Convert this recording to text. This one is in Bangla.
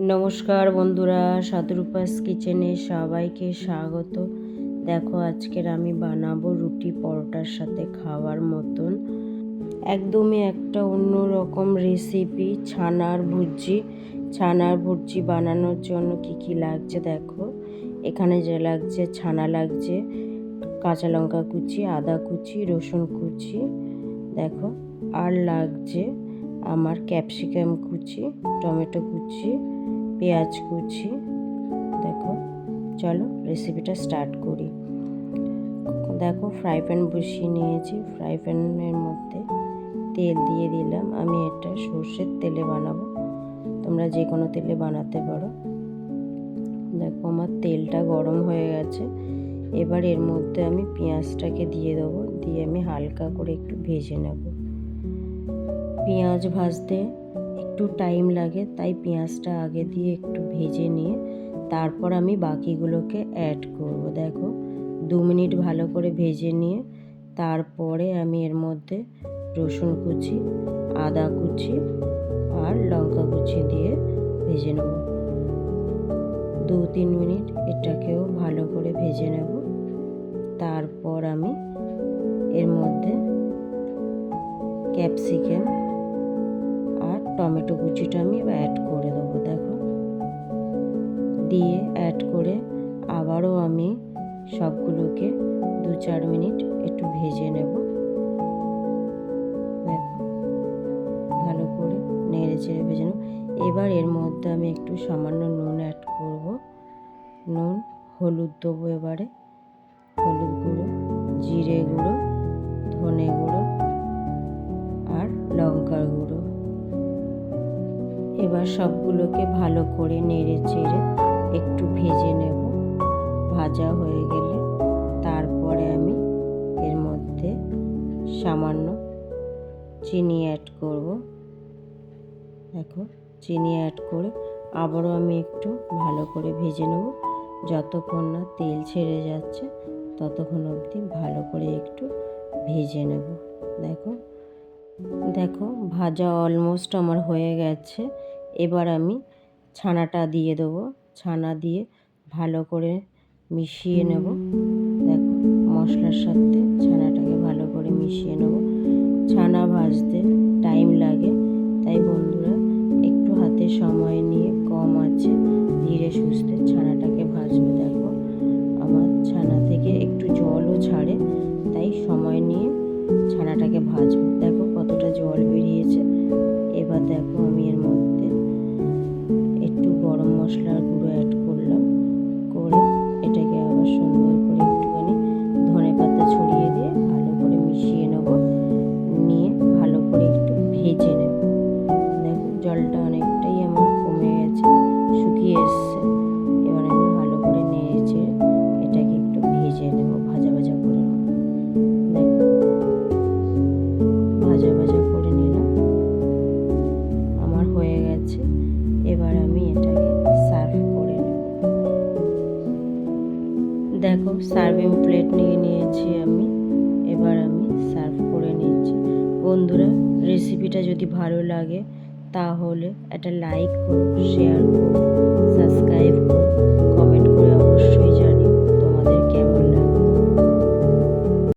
নমস্কার বন্ধুরা, সাধুরূপাস কিচেনে সবাইকে স্বাগত। দেখো, আজকের আমি বানাবো রুটি পরোটার সাথে খাওয়ার মতন। একদমই একটা অন্য রকম রেসিপি ছানার ভুজি ছানার ভুজি বানানোর জন্য কি কি লাগছে দেখো। এখানে যে লাগছে, ছানা লাগছে, কাঁচা লঙ্কা কুচি, আদা কুচি, রসুন কুচি, দেখো, আর লাগছে আমার ক্যাপসিকাম কুচি, টমেটো কুচি, পেঁয়াজ কুচি। দেখো, চলো রেসিপিটা স্টার্ট করি। দেখো ফ্রাই প্যান বসিয়ে নিয়েছি। ফ্রাই প্যানের মধ্যে তেল দিয়ে দিলাম। আমি এটা সর্ষের তেলে বানাবো। তোমরা যে কোনো তেলে বানাতে পারো। দেখো, আমার তেলটা গরম হয়ে গেছে। এবার এর মধ্যে আমি পেঁয়াজটাকে দিয়ে দেবো। দিয়ে আমি হালকা করে একটু ভেজে নেব। পেঁয়াজ ভাজতে একটু টাইম লাগে, তাই পেঁয়াজটা আগে দিয়ে একটু ভেজে নিয়ে তারপর আমি বাকিগুলোকে অ্যাড করব। দেখো, দু মিনিট ভালো করে ভেজে নিয়ে তারপরে আমি এর মধ্যে রসুন কুচি, আদা কুচি আর লঙ্কা কুচি দিয়ে ভেজে নেব। দু তিন মিনিট এটাকেও ভালো করে ভেজে নেব। তারপর আমি এর মধ্যে ক্যাপসিকাম টমেটো কুচিটা আমি অ্যাড করে দেবো, দেখো। দিয়ে অ্যাড করে আবারও আমি সবগুলোকে দু চার মিনিট একটু ভেজে নেব। দেখো, ভালো করে নেড়ে চেড়ে ভেজে নেব। এবার এর মধ্যে আমি একটু সামান্য নুন অ্যাড করব। নুন, হলুদ দেবো এবারে। হলুদ গুঁড়ো, জিরে গুঁড়ো, ধনে গুঁড়ো আর লঙ্কার গুঁড়ো। এবার সবগুলোকে ভালো করে নেড়ে চেড়ে একটু ভেজে নেব। ভাজা হয়ে গেলে তারপরে আমি এর মধ্যে সামান্য চিনি অ্যাড করব। দেখো, চিনি অ্যাড করে আবারও আমি একটু ভালো করে ভেজে নেব। যতক্ষণ না তেল ছেড়ে যাচ্ছে, ততক্ষণ অবধি ভালো করে একটু ভেজে নেব। দেখো দেখো, ভাজা অলমোস্ট আমার হয়ে গেছে। এবার আমি ছানাটা দিয়ে দেবো। ছানা দিয়ে ভালো করে মিশিয়ে নেব। দেখো, মশলার সাথে ছানাটাকে ভালো করে মিশিয়ে নেব। ছানা ভাজতে টাইম লাগে। তাই বন্ধুরা, একটু হাতে সময় নিয়ে কম আছে। ধীরে সুস্থে ছানাটাকে ভাজবে। দেখো, আমার ছানা থেকে একটু জলও ছাড়ে। তাই সময় নিয়ে ছানাটাকে ভাজবে। দেখো কতটা জল বেরিয়েছে এবার দেখো আমি এর মধ্যে একটু গরম মশলার বন্ধুরা রেসিপিটা যদি ভালো লাগে তাহলে একটা লাইক করো শেয়ার করো সাবস্ক্রাইব করো।